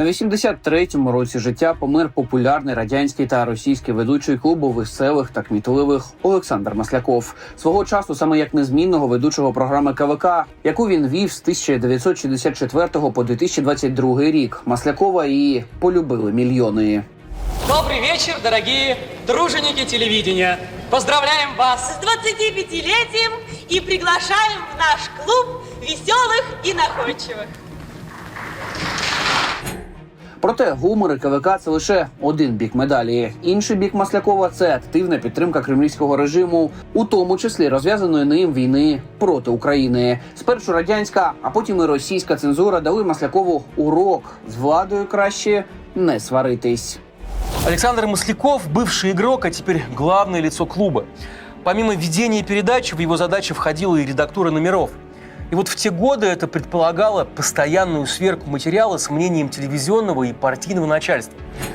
На 83-му році життя помер популярний радянський та російський ведучий клубу веселих та кмітливих Олександр Масляков. Свого часу саме як незмінного ведучого програми КВК, яку він вів з 1964 по 2022 рік. Маслякова і полюбили мільйони. Добрый вечер, дорогие друженники телевидения. Поздравляем вас! с 25-летием и приглашаем в наш клуб веселых и находчивых. Проте гумор і КВК це лише один бік медалі. Інший бік Маслякова це активна підтримка кремлівського режиму, у тому числі розв'язаної ним війни проти України. Спершу радянська, а потім і російська цензура дали Маслякову урок з владою краще не сваритись. Александр Масляков – бывший игрок, а теперь главное лицо клуба. Помимо ведения передач, в его задачи входила и редактура номеров. И вот в те годы это предполагало постоянную сверку материала с мнением телевизионного и партийного начальства.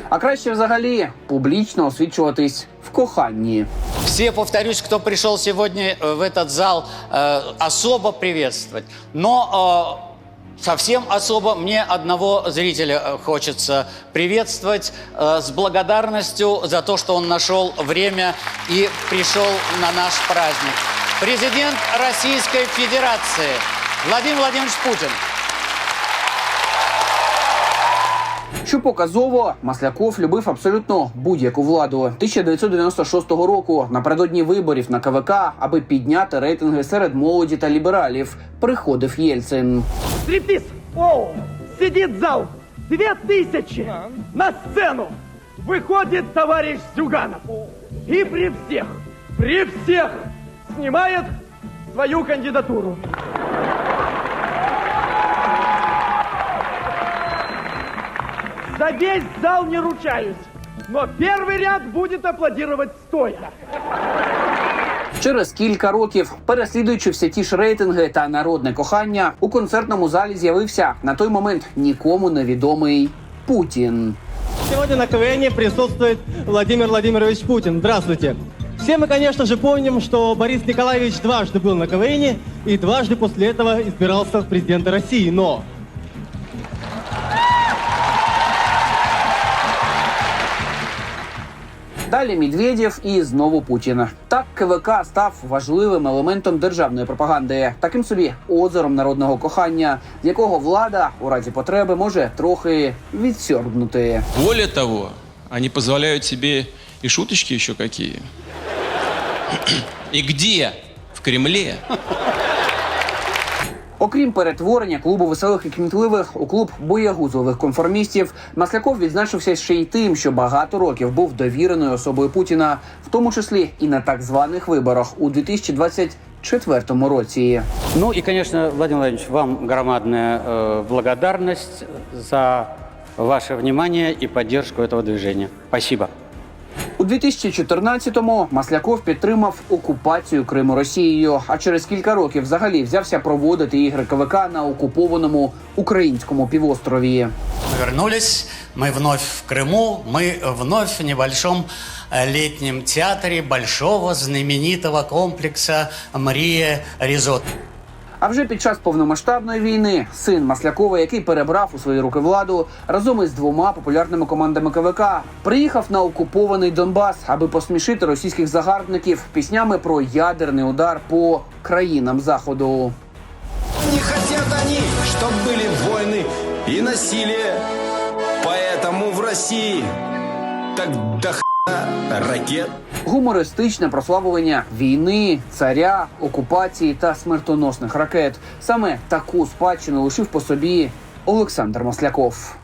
А краще взагалі публічно освічуватись в коханні. Все, повторюсь, кто пришел сегодня э, в этот зал, э, особо приветствовать. Но э, совсем особо мне одного зрителя э, хочется приветствовать э, с благодарностью за то, что он нашел время и пришел на наш праздник. Президент Российской Федерации Владимир Владимирович Путин. Що показово, Масляков любив абсолютно будь-яку владу. 1996 року, напередодні виборів на КВК, аби підняти рейтинги серед молоді та лібералів, приходив Єльцин. Стриптиз! Оу! Сидит зал! Две тысячи! На сцену! Выходит товарищ Зюганов! И при всех, при всех снимает свою кандидатуру. За весь зал не ручаюсь, но первый ряд будет аплодировать стоя. Через кілька років, переслідуючи всі ті ж рейтинги та народне кохання, у концертному залі з'явився на той момент нікому невідомий Путін. Сегодня на КВН присутствует Владимир Владимирович Путин. Здравствуйте. Все мы, конечно же, помним, что Борис Николаевич дважды был на КВН и дважды после этого избирался в президенты России. Но Далі Медведєв і знову Путін. Так КВК став важливим елементом державної пропаганди, таким собі озером народного кохання, з якого влада у разі потреби може трохи відсьорбнути. Более того, они позволяют себе и шуточки еще какие. И где? В Кремле. Окрім перетворення клубу веселих і кмітливих у клуб боягузливих конформістів, Масляков відзначився ще й тим, що багато років був довіреною особою Путіна, в тому числі і на так званих виборах у 2024 році. Ну и, конечно, Владимир Владимирович, вам громадная э, благодарность за ваше внимание и поддержку этого движения. Спасибо. У 2014-му Масляков підтримав окупацію Криму Росією, а через кілька років взагалі взявся проводити ігри КВК на окупованому українському півострові. Мы вернулись, мы вновь в Крыму, мы вновь в небольшом э, летнем театре большого знаменитого комплекса «Мрия Ризот». А вже під час повномасштабної війни син Маслякова, який перебрав у свої руки владу, разом із двома популярними командами КВК, приїхав на окупований Донбас, аби посмішити російських загарбників піснями про ядерний удар по країнам заходу. Не хотят они, чтоб были войны и насилие. Поэтому в России так до хрена ракет. Гумористичне прославлення війни, царя, окупації та смертоносних ракет. Саме таку спадщину лишив по собі Олександр Масляков.